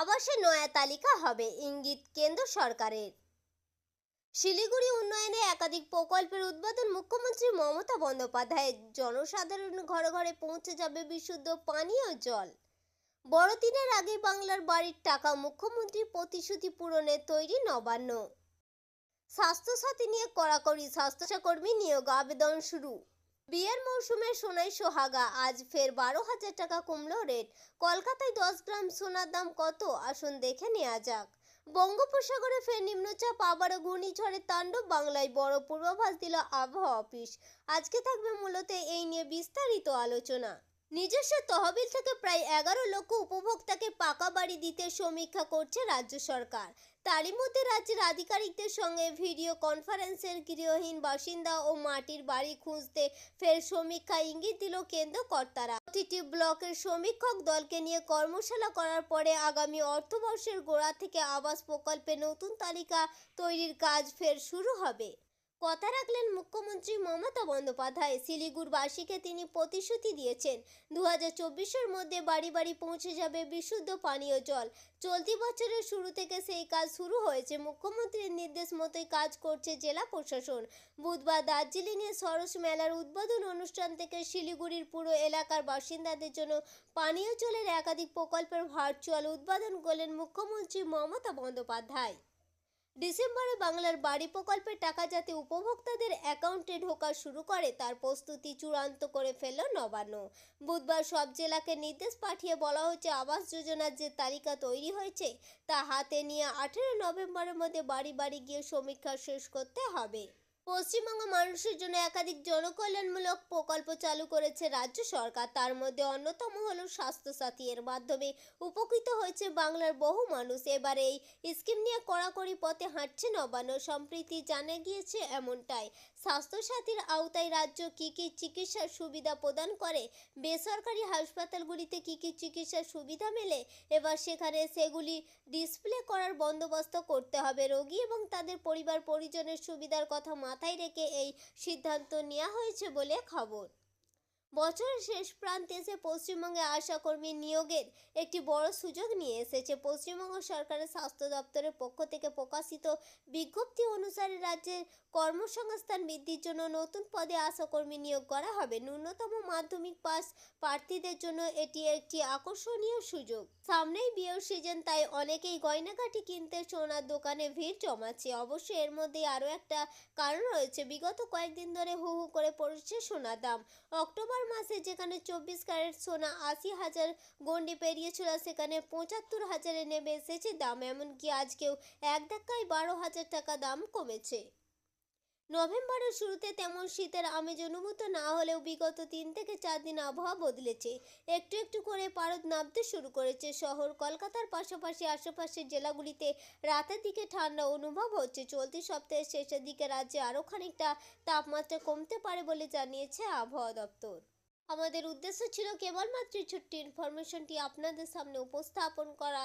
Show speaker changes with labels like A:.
A: আবাসের নয়া তালিকা হবে, ইঙ্গিত কেন্দ্র সরকারের। শিলিগুড়ি উন্নয়নে একাধিক প্রকল্পের উদ্বোধন মুখ্যমন্ত্রী মমতা বন্দ্যোপাধ্যায়ের জনসাধারণ ঘরে ঘরে পৌঁছে যাবে বিশুদ্ধ পানীয় জল। বড়দিনের আগে বাংলার বাড়ির টাকা মুখ্যমন্ত্রী প্রতিশ্রুতি পূরণে তৈরি নবান্ন। স্বাস্থ্যসাথী নিয়ে কড়াকড়ি স্বাস্থ্যকর্মী নিয়োগ, আবেদন শুরু। বিয়ের মৌসুমে সোনাই সোহাগা, আজ ফের বারো হাজার টাকা কমলো রেট কলকাতায় দশ গ্রাম সোনার দাম কত? আসুন দেখে নেওয়া যাক। বঙ্গোপসাগরে ফের নিম্নচাপ, আবারও ঘূর্ণিঝড়ের তাণ্ডব, বাংলায় বড় পূর্বাভাস দিল আবহাওয়া অফিস। আজকে থাকবে মূলত এই নিয়ে বিস্তারিত আলোচনা। নিজস্ব তহবিল থেকে প্রায় এগারো লক্ষ উপভোক্তাকে পাকা বাড়ি দিতে সমীক্ষা করছে রাজ্য সরকার। তারই মধ্যে রাজ্যের আধিকারিকদের সঙ্গে ভিডিও কনফারেন্সের গৃহহীন বাসিন্দা ও মাটির বাড়ি খুঁজতে ফের সমীক্ষা ইঙ্গিত দিল কেন্দ্র কর্তারা প্রতিটি ব্লকের সমীক্ষক দলকে নিয়ে কর্মশালা করার পরে আগামী অর্থবর্ষের গোড়া থেকে আবাস প্রকল্পে নতুন তালিকা তৈরির কাজ ফের শুরু হবে। কথা রাখলেন মুখ্যমন্ত্রী মমতা বন্দ্যোপাধ্যায়। শিলিগুড়বাসীকে তিনি প্রতিশ্রুতি দিয়েছেন। দু হাজার মধ্যে বাড়ি বাড়ি পৌঁছে যাবে বিশুদ্ধ পানীয় জল। চলতি বছরের শুরু থেকে সেই কাজ শুরু হয়েছে। মুখ্যমন্ত্রীর নির্দেশ মতোই কাজ করছে জেলা প্রশাসন। বুধবার দার্জিলিংয়ে সরস মেলার উদ্বোধন অনুষ্ঠান থেকে শিলিগুড়ির পুরো এলাকার বাসিন্দাদের জন্য পানীয় জলের একাধিক প্রকল্পের ভার্চুয়াল উদ্বোধন করলেন মুখ্যমন্ত্রী মমতা বন্দ্যোপাধ্যায়। ডিসেম্বরে বাংলার বাড়ি প্রকল্পের টাকা যাতে উপভোক্তাদের অ্যাকাউন্টে ঢোকা শুরু করে, তার প্রস্তুতি চূড়ান্ত করে ফেলল নবান্ন। বুধবার সব জেলাকে নির্দেশ পাঠিয়ে বলা হচ্ছে আবাস যোজনার যে তালিকা তৈরি হয়েছে, তা হাতে নিয়ে আঠেরো নভেম্বরের মধ্যে বাড়ি বাড়ি গিয়ে সমীক্ষা শেষ করতে হবে। পশ্চিমবঙ্গ মানুষের জন্য একাধিক জনকল্যাণমূলক প্রকল্প চালু করেছে রাজ্য সরকার। তার মধ্যে অন্যতম হল স্বাস্থ্যসাথী। এর মাধ্যমে উপকৃত হয়েছে বাংলার বহু মানুষ। এবার এই স্কিম নিয়ে কড়াকড়ি পথে হাঁটছে নবান্ন। সম্প্রীতি জানা গিয়েছে এমনটাই। স্বাস্থ্যসাথীর আওতায় রাজ্য কী কী চিকিৎসার সুবিধা প্রদান করে? বেসরকারি হাসপাতালগুলিতে কী কী চিকিৎসার সুবিধা মেলে? এবার সেখানে সেগুলি ডিসপ্লে করার বন্দোবস্ত করতে হবে। রোগী এবং তাদের পরিবার পরিজনের সুবিধার কথা মাথায় রেখে এই সিদ্ধান্ত নেওয়া হয়েছে বলে খবর। বছরের শেষ প্রান্তে এসে পশ্চিমবঙ্গে আশাকর্মী নিয়োগের একটি বড় সুযোগ নিয়ে এসেছে। পশ্চিমবঙ্গ সরকারের স্বাস্থ্য দপ্তরের পক্ষ থেকে প্রকাশিত বিজ্ঞপ্তি অনুসারে রাজ্যের কর্মসংস্থান বৃদ্ধির জন্য নতুন পদে আশাকর্মী নিয়োগ করা হবে। ন্যূনতম মাধ্যমিক পাস প্রার্থীদের জন্য এটি একটি আকর্ষণীয় সুযোগ। সামনেই বিয়ের সিজন, তাই অনেকেই গয়নাকাটি কিনতে সোনার দোকানে ভিড় জমাচ্ছে। অবশ্য এর মধ্যে আরও একটা কারণ রয়েছে। বিগত কয়েকদিন ধরে হু হু করে পড়ছে সোনার দাম। অক্টোবর মাসে যেখানে চব্বিশ ক্যারেট সোনা আশি হাজার গন্ডি পেরিয়েছিল, সেখানে পঁচাত্তর হাজারে নেমে এসেছে দাম। এমনকি আজকেও এক ধাক্কায় বারো হাজার টাকা দাম কমেছে। নভেম্বরের শুরুতে তেমন শীতের আমেজ অনুভূত না হলেও বিগত তিন থেকে চার দিন আবহাওয়া বদলেছে। একটু একটু করে পারদ নামতে শুরু করেছে শহর। কলকাতার পাশাপাশি আশেপাশের জেলাগুলিতে রাতের দিকে ঠান্ডা অনুভব হচ্ছে। চলতি সপ্তাহের শেষের দিকে রাজ্যে আরও খানিকটা তাপমাত্রা কমতে পারে বলে জানিয়েছে আবহাওয়া দপ্তর। আমাদের উদ্দেশ্য ছিল কেবলমাত্র ছোট্ট ইনফরমেশনটি আপনাদের সামনে উপস্থাপন করা।